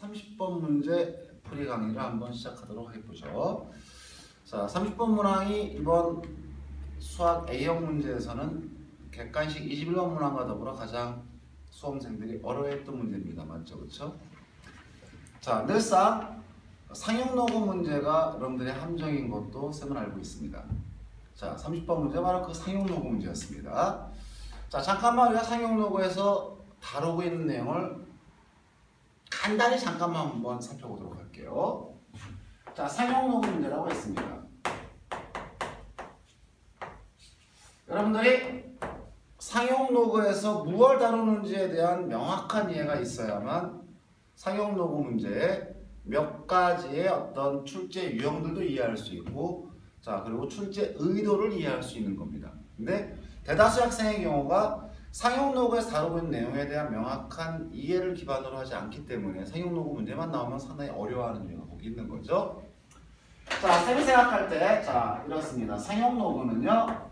30번 문제 풀이 강의를 한번 시작하도록 해보죠. 자, 30번 문항이 이번 수학 A형 문제에서는 객관식 21번 문항과 더불어 가장 수험생들이 어려워했던 문제입니다. 맞죠? 그렇죠? 자, 늘상 상용 녹음 문제가 여러분들의 함정인 것도 쌤은 알고 있습니다. 자, 30번 문제 바로 그 상용 녹음 문제였습니다. 자, 잠깐만 우리가 상용 녹음에서 다루고 있는 내용을 간단히 잠깐만 한번 살펴보도록 할게요. 자, 상용 녹음 문제라고 했습니다. 여러분들이 상용 로그에서 무엇을 다루는지에 대한 명확한 이해가 있어야만 상용 로그 문제에 몇 가지의 어떤 출제 유형들도 이해할 수 있고 자 그리고 출제 의도를 이해할 수 있는 겁니다. 근데 대다수 학생의 경우가 상용 로그에서 다루고 있는 내용에 대한 명확한 이해를 기반으로 하지 않기 때문에 상용 로그 문제만 나오면 상당히 어려워하는 이유가 거기 있는 거죠. 자, 쌤이 생각할 때, 자, 이렇습니다. 상용 로그는요,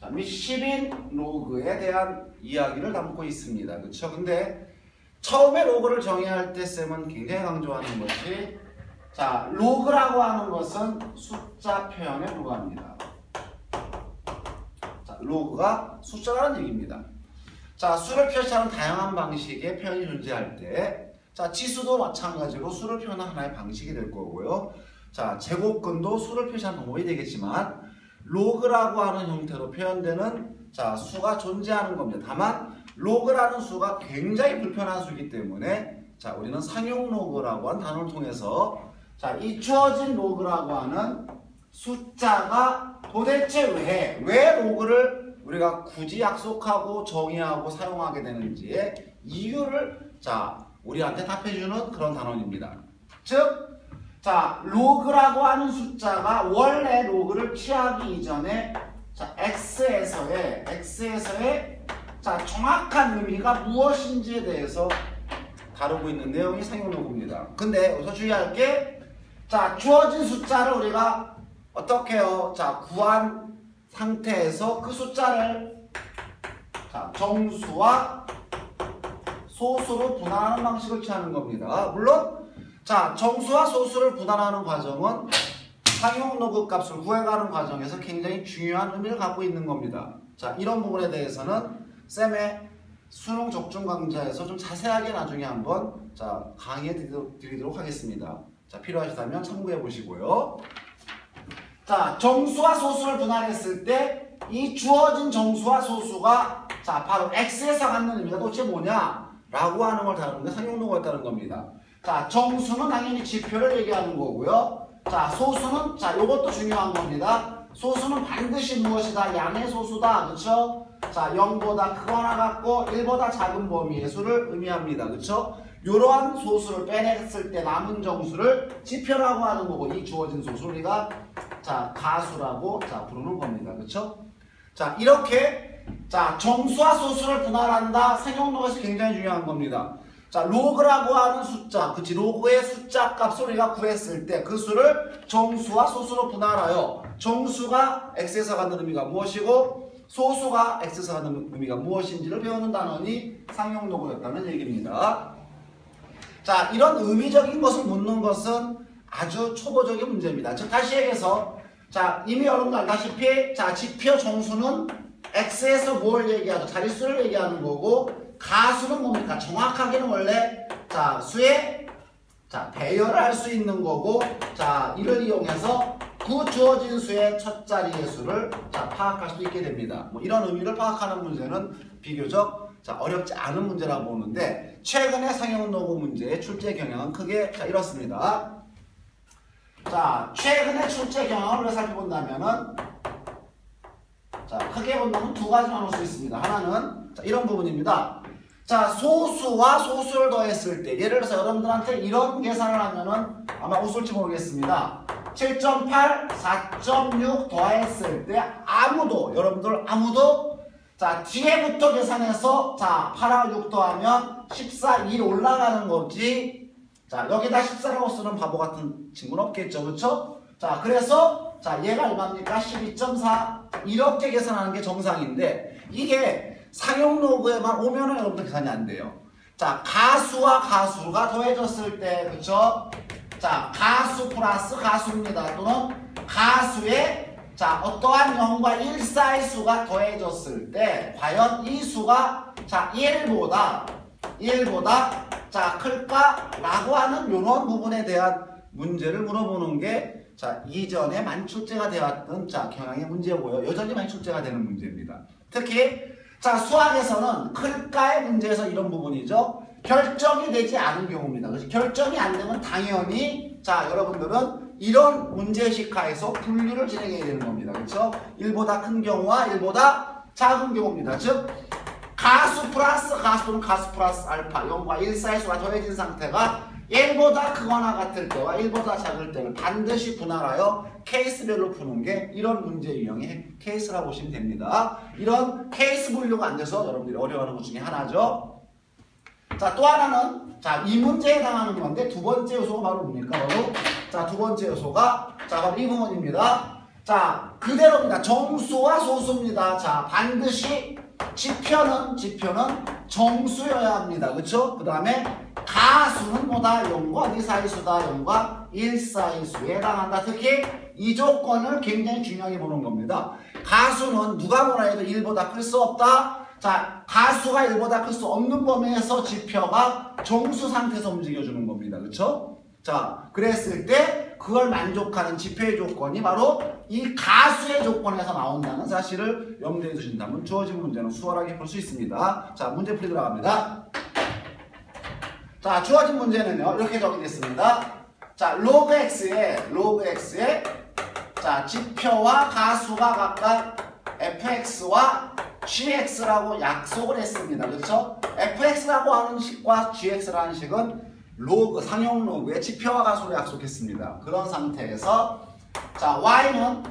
자, 및 10인 로그에 대한 이야기를 담고 있습니다. 그렇죠? 근데 처음에 로그를 정의할 때 쌤은 굉장히 강조하는 것이 자, 로그라고 하는 것은 숫자 표현에 불과합니다. 자, 로그가 숫자라는 얘기입니다. 자, 수를 표시하는 다양한 방식의 표현이 존재할 때 자, 지수도 마찬가지로 수를 표현하는 하나의 방식이 될 거고요. 자, 제곱근도 수를 표시하는 방법이 되겠지만 로그라고 하는 형태로 표현되는 자 수가 존재하는 겁니다. 다만 로그라는 수가 굉장히 불편한 수이기 때문에 자 우리는 상용 로그라고 하는 단어를 통해서 자이 주어진 로그라고 하는 숫자가 도대체 왜, 왜 로그를 우리가 굳이 약속하고 정의하고 사용하게 되는지의 이유를 자 우리한테 답해주는 그런 단원입니다. 즉 자, 로그라고 하는 숫자가 원래 로그를 취하기 이전에 자, x에서의 x에서의 자, 정확한 의미가 무엇인지에 대해서 다루고 있는 내용이 상용 로그입니다. 근데 여기서 주의할 게 자, 주어진 숫자를 우리가 어떻게 해요? 자, 구한 상태에서 그 숫자를 자, 정수와 소수로 분할하는 방식을 취하는 겁니다. 물론 자, 정수와 소수를 분할하는 과정은 상용 로그 값을 구해가는 과정에서 굉장히 중요한 의미를 갖고 있는 겁니다. 자, 이런 부분에 대해서는 쌤의 수능 적중 강좌에서 좀 자세하게 나중에 한번 자, 강의해 드리도록 하겠습니다. 자, 필요하시다면 참고해 보시고요. 자, 정수와 소수를 분할했을 때 이 주어진 정수와 소수가 자, 바로 x에서 갖는 의미가 도대체 뭐냐? 라고 하는 걸 다루는 게 상용 로그였다는 겁니다. 자, 정수는 당연히 지표를 얘기하는 거고요. 자, 소수는 자, 요것도 중요한 겁니다. 소수는 반드시 무엇이다? 양의 소수다. 그렇죠? 자, 0보다 크거나 같고 1보다 작은 범위의 수를 의미합니다. 그렇죠? 이러한 소수를 빼냈을 때 남은 정수를 지표라고 하는 거고 이 주어진 소수 우리가 자, 가수라고 자, 부르는 겁니다. 그렇죠? 자, 이렇게 자, 정수와 소수를 분할한다. 생용로에서 굉장히 중요한 겁니다. 자, 로그라고 하는 숫자, 그치? 로그의 숫자 값을 우리가 구했을 때 그 수를 정수와 소수로 분할하여 정수가 x에서 갖는 의미가 무엇이고 소수가 x에서 갖는 의미가 무엇인지를 배우는 단원이 상용 로그였다는 얘기입니다. 자, 이런 의미적인 것을 묻는 것은 아주 초보적인 문제입니다. 즉, 다시 얘기해서 자, 이미 여러분들 알다시피 자, 지표 정수는 x에서 뭘 얘기하죠? 자릿수를 얘기하는 거고 가수는 뭡니까? 정확하게는 원래 자 수의 자 배열을 할 수 있는 거고 자 이를 이용해서 그 주어진 수의 첫 자리의 수를 자 파악할 수 있게 됩니다. 뭐 이런 의미를 파악하는 문제는 비교적 자 어렵지 않은 문제라고 보는데 최근의 상용 노고 문제의 출제 경향은 크게 자 이렇습니다. 자 최근의 출제 경향을 우리가 살펴본다면은 자 크게 본다면 두 가지만 볼수 있습니다. 하나는 자, 이런 부분입니다. 자, 소수와 소수를 더했을 때 예를 들어서 여러분들한테 이런 계산을 하면은 아마 웃을지 모르겠습니다. 7.8, 4.6 더했을 때 아무도 여러분들 아무도 자 뒤에부터 계산해서 자 8하고 6 더하면 14, 1 올라가는 거지 자 여기다 14라고 쓰는 바보 같은 친구는 없겠죠 그렇죠? 자 그래서 자 얘가 얼마입니까? 12.4 이렇게 계산하는 게 정상인데 이게 상용 로그에만 오면은 여러분들 계산이 안 돼요. 자, 가수와 가수가 더해졌을 때, 그쵸? 자, 가수 플러스 가수입니다. 또는 가수의 자, 어떠한 0과 1 사이 수가 더해졌을 때, 과연 이 수가 자, 1보다, 1보다 자, 클까? 라고 하는 이런 부분에 대한 문제를 물어보는 게 자, 이전에 만출제가 되었던 자, 경향의 문제고요. 여전히 만출제가 되는 문제입니다. 특히 자, 수학에서는 클까의 문제에서 이런 부분이죠. 결정이 되지 않은 경우입니다. 그래서 결정이 안 되면 당연히 자, 여러분들은 이런 문제식화에서 분류를 진행해야 되는 겁니다. 그렇죠? 1보다 큰 경우와 1보다 작은 경우입니다. 즉 가수 플러스 가수 또는 가수 플러스 알파 0과 1 사이 수가 더해진 상태가 1보다 크거나 같을 때와 1보다 작을 때는 반드시 분할하여 케이스별로 푸는 게 이런 문제 유형의 케이스라고 보시면 됩니다. 이런 케이스 분류가 안 돼서 여러분들이 어려워하는 것 중에 하나죠. 자, 또 하나는 자, 이 문제에 해당하는 건데 두 번째 요소가 바로 뭡니까? 바로 자, 두 번째 요소가 자, 바로 이 부분입니다. 자, 그대로입니다. 정수와 소수입니다. 자, 반드시 지표는 지표는 정수여야 합니다. 그렇죠? 그다음에 가수는 뭐다? 0과 2 사이수다. 0과 1 사이수에 해당한다. 특히 이 조건을 굉장히 중요하게 보는 겁니다. 가수는 누가 뭐라 해도 1보다 클 수 없다. 자, 가수가 1보다 클 수 없는 범위에서 지표가 정수 상태에서 움직여주는 겁니다. 그렇죠? 자, 그랬을 때 그걸 만족하는 지표의 조건이 바로 이 가수의 조건에서 나온다는 사실을 염두에 두신다면 주어진 문제는 수월하게 풀 수 있습니다. 자, 문제 풀이 들어갑니다. 자, 주어진 문제는요. 이렇게 적용됐습니다. 자, 로그 x에 로그 x에 자, 지표와 가수가 각각 fx와 gx라고 약속을 했습니다. 그렇죠? fx라고 하는 식과 gx라는 식은 로그 상용 로그의 지표와 가수를 약속했습니다. 그런 상태에서 자, y는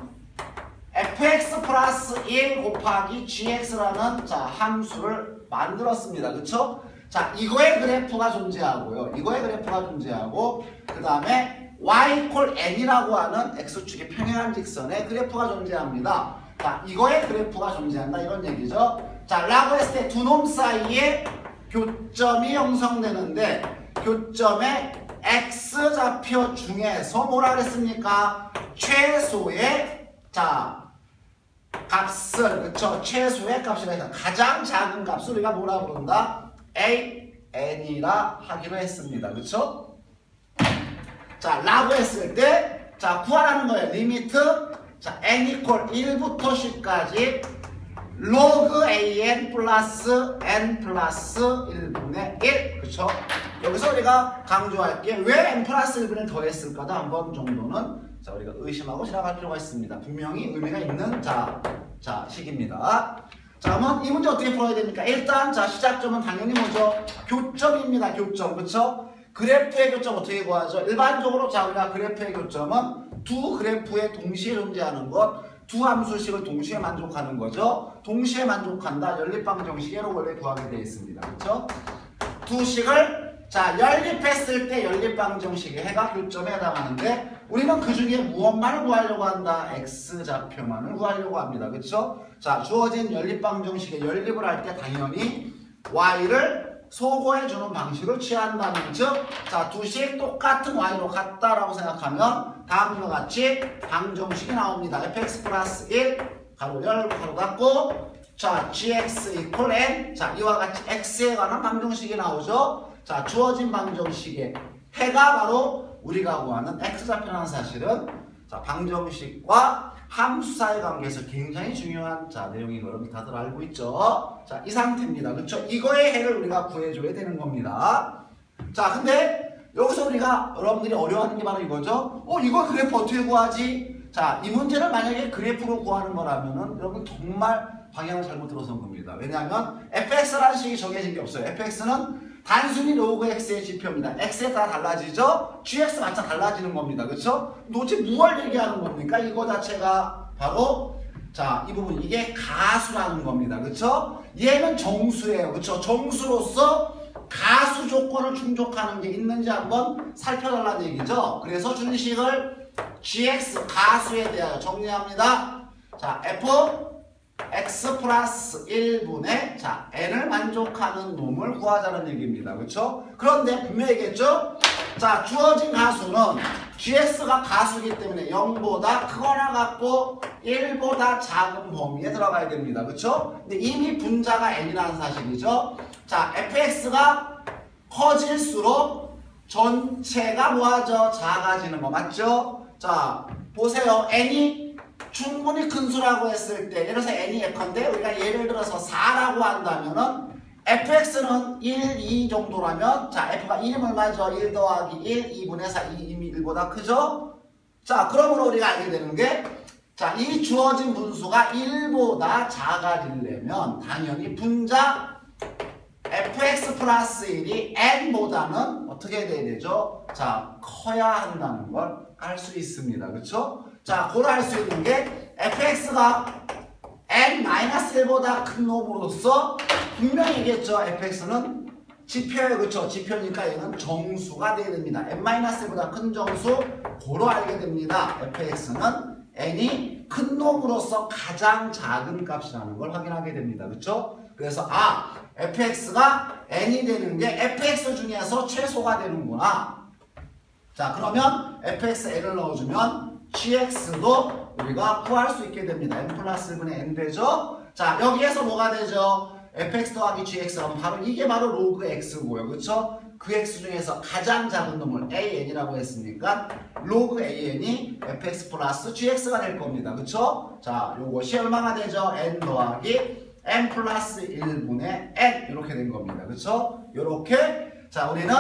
fx 플러스 1 곱하기 gx라는 자, 함수를 만들었습니다. 그렇죠? 자, 이거의 그래프가 존재하고요. 이거의 그래프가 존재하고 그 다음에 y 콜 n이라고 하는 x축의 평행한 직선의 그래프가 존재합니다. 자, 이거의 그래프가 존재한다 이런 얘기죠. 자, 라고 했을 때 두 놈 사이에 교점이 형성되는데 교점의 x좌표 중에서 뭐라 그랬습니까? 최소의 자 값을 그쵸 최소의 값이라 가장 작은 값을 우리가 뭐라 부른다? a n이라 하기로 했습니다. 그쵸? 자, 라고 했을 때, 자, 구하라는 거예요. 리미트, 자, n 이퀄 1부터 10까지 로그 an 플러스 n 플러스 1분의 1. 그쵸? 여기서 우리가 강조할 게 왜 n 플러스 1분을 더했을까도 한 번 정도는 자, 우리가 의심하고 지나갈 필요가 있습니다. 분명히 의미가 있는 자, 자, 식입니다. 자, 그러면 이 문제 어떻게 풀어야 됩니까? 일단 자 시작점은 당연히 뭐죠? 교점입니다. 교점, 그렇죠? 그래프의 교점 어떻게 구하죠? 일반적으로 자 우리가 그래프의 교점은 두 그래프에 동시에 존재하는 것, 두 함수식을 동시에 만족하는 거죠. 동시에 만족한다. 연립방정식으로 원래 구하게 되어 있습니다. 그렇죠? 두 식을 자 연립했을 때 연립방정식의 해가 교점에 해당하는데 우리는 그 중에 무엇만을 구하려고 한다? x좌표만을 구하려고 합니다. 그렇죠? 자 주어진 연립방정식의 연립을 할 때 당연히 y를 소거해주는 방식을 취한다는 즉, 자, 두 식 똑같은 y로 같다라고 생각하면 다음과 같이 방정식이 나옵니다. fx 플러스 1, 가로 열고 가로 닫고, 자, gx 이퀄 n, 자, 이와 같이 x에 관한 방정식이 나오죠. 자, 주어진 방정식의 해가 바로 우리가 구하는 x좌표라는 사실은 자, 방정식과 함수 사이 관계에서 굉장히 중요한 자, 내용인 걸 다들 알고 있죠. 자, 이 상태입니다. 그렇죠? 이거의 해를 우리가 구해줘야 되는 겁니다. 자, 근데 여기서 우리가 여러분들이 어려워하는 게 바로 이거죠. 어, 이거 그래프 어떻게 구하지? 자, 이 문제를 만약에 그래프로 구하는 거라면은 여러분 정말 방향을 잘못 들어선 겁니다. 왜냐하면 fx라는 식이 정해진 게 없어요. fx는 단순히 로그 x의 지표입니다. x에 따라 달라지죠? gx 마찬 달라지는 겁니다. 그렇죠? 도대체 무엇을 얘기하는 겁니까? 이거 자체가 바로 자, 이 부분 이게 가수라는 겁니다. 그렇죠? 얘는 정수예요. 그렇죠? 정수로서 가수 조건을 충족하는 게 있는지 한번 살펴달라는 얘기죠. 그래서 준식을 gx 가수에 대하여 정리합니다. 자, f x 플러스 1분의 자 n을 만족하는 놈을 구하자는 얘기입니다. 그렇죠? 그런데 분명히겠죠? 자 주어진 가수는 gx가 가수이기 때문에 0보다 크거나 같고 1보다 작은 범위에 들어가야 됩니다. 그렇죠? 근데 이미 분자가 n이라는 사실이죠. 자 fx가 커질수록 전체가 뭐하죠? 작아지는 거 맞죠? 자 보세요. n이 충분히 큰 수라고 했을 때 예를 들어서 n이 예컨대 우리가 예를 들어서 4라고 한다면은 fx는 1, 2 정도라면 자 f가 1이면 얼마죠? 1 더하기 1, 2분의 4, 2, 이미 1보다 크죠? 자 그러므로 우리가 알게 되는 게 자, 이 주어진 분수가 1보다 작아지려면 당연히 분자 fx 플러스 1이 n보다는 어떻게 돼야 되죠? 자, 커야 한다는 걸 알 수 있습니다. 그렇죠? 자, 그걸 알 수 있는 게 fx가 n-1보다 큰 놈으로서 분명히겠죠. fx는 지표예요. 그렇죠? 지표니까 얘는 정수가 돼야 됩니다. n-1보다 큰 정수 고로 알게 됩니다. fx는 n이 큰 놈으로서 가장 작은 값이라는 걸 확인하게 됩니다. 그렇죠? 그래서 아 fx가 n이 되는 게 fx 중에서 최소가 되는구나. 자 그러면 fx n을 넣어주면 gx도 우리가 구할 수 있게 됩니다. n 플러스 1분의 n 되죠? 자 여기에서 뭐가 되죠? fx 더하기 gx는 바로 이게 바로 로그 x고요. 그렇죠? 그 x 중에서 가장 작은 놈을 an이라고 했으니까 로그 an이 fx 플러스 gx가 될 겁니다. 그렇죠? 자 요것이 얼마가 되죠? n 더하기 n 플러스 1분의 n 이렇게 된 겁니다. 그렇죠? 이렇게 자 우리는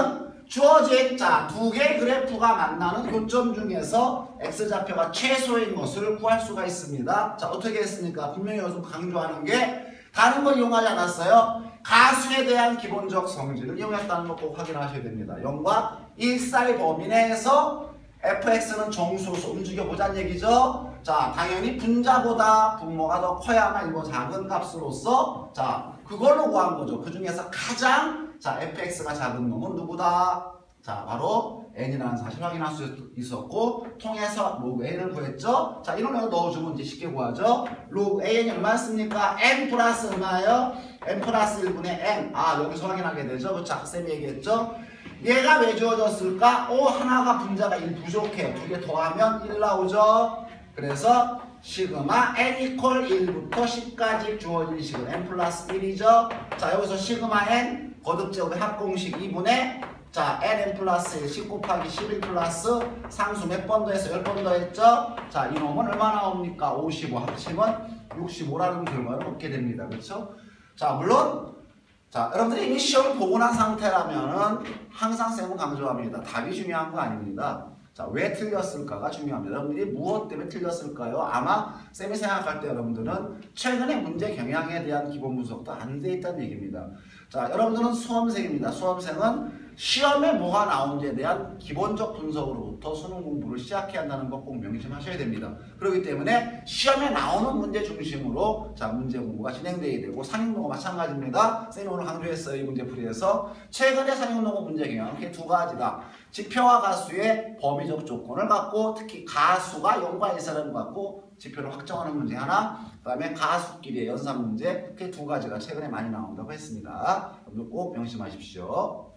주어진 자두 개의 그래프가 만나는 교점 중에서 x좌표가 최소인 것을 구할 수가 있습니다. 자 어떻게 했습니까? 분명히 여기서 강조하는 게 다른 걸 이용하지 않았어요. 가수에 대한 기본적 성질을 이용했다는 것꼭 확인하셔야 됩니다. 0과 1 사이 범위 내에서 fx는 정수로서 움직여보자는 얘기죠. 자, 당연히 분자보다 분모가 더 커야만 이거 작은 값으로서 자, 그걸로 구한 거죠. 그 중에서 가장 자, fx가 작은 놈은 누구다? 자, 바로 n이라는 사실 확인할 수 있었고 통해서 로그 n을 구했죠. 자, 이런 거 넣어주면 이제 쉽게 구하죠. 로그 n이 얼마였습니까? n 플러스 얼마예요? n 플러스 1분의 n. 아, 여기서 확인하게 되죠. 그렇죠? 학생이 얘기했죠. 얘가 왜 주어졌을까? 오, 하나가 분자가 1 부족해. 두개 더하면 1 나오죠. 그래서 시그마 n 이퀄 1부터 10까지 주어진 식은 n 플러스 1이죠. 자, 여기서 시그마 n 거듭제곱의 합공식 2분의 자, nn 플러스 1, 10 곱하기 11 플러스 상수 몇 번 더 해서 10번 더 했죠? 자, 이놈은 얼마 나옵니까? 55 합치면 65라는 결과를 얻게 됩니다. 그렇죠? 자, 물론 자, 여러분들이 이미 시험을 보고 난 상태라면은 항상 쌤은 강조합니다. 답이 중요한 거 아닙니다. 자, 왜 틀렸을까가 중요합니다. 여러분들이 무엇 때문에 틀렸을까요? 아마 쌤이 생각할 때 여러분들은 최근에 문제 경향에 대한 기본 분석도 안 돼 있다는 얘기입니다. 자, 여러분들은 수험생입니다. 수험생은 시험에 뭐가 나오는지에 대한 기본적 분석으로부터 수능 공부를 시작해야 한다는 것 꼭 명심하셔야 됩니다. 그렇기 때문에 시험에 나오는 문제 중심으로 자 문제 공부가 진행되어야 되고 상용동어 마찬가지입니다. 쌤이 오늘 강조했어요. 이 문제풀이에서 최근에 상용동어 문제 경향은 이렇게 두 가지다. 지표와 가수의 범위적 조건을 갖고 특히 가수가 0과 1사람을 갖고 지표를 확정하는 문제 하나 그 다음에 가수끼리의 연산 문제 이렇게 두 가지가 최근에 많이 나온다고 했습니다. 여러분 꼭 명심하십시오.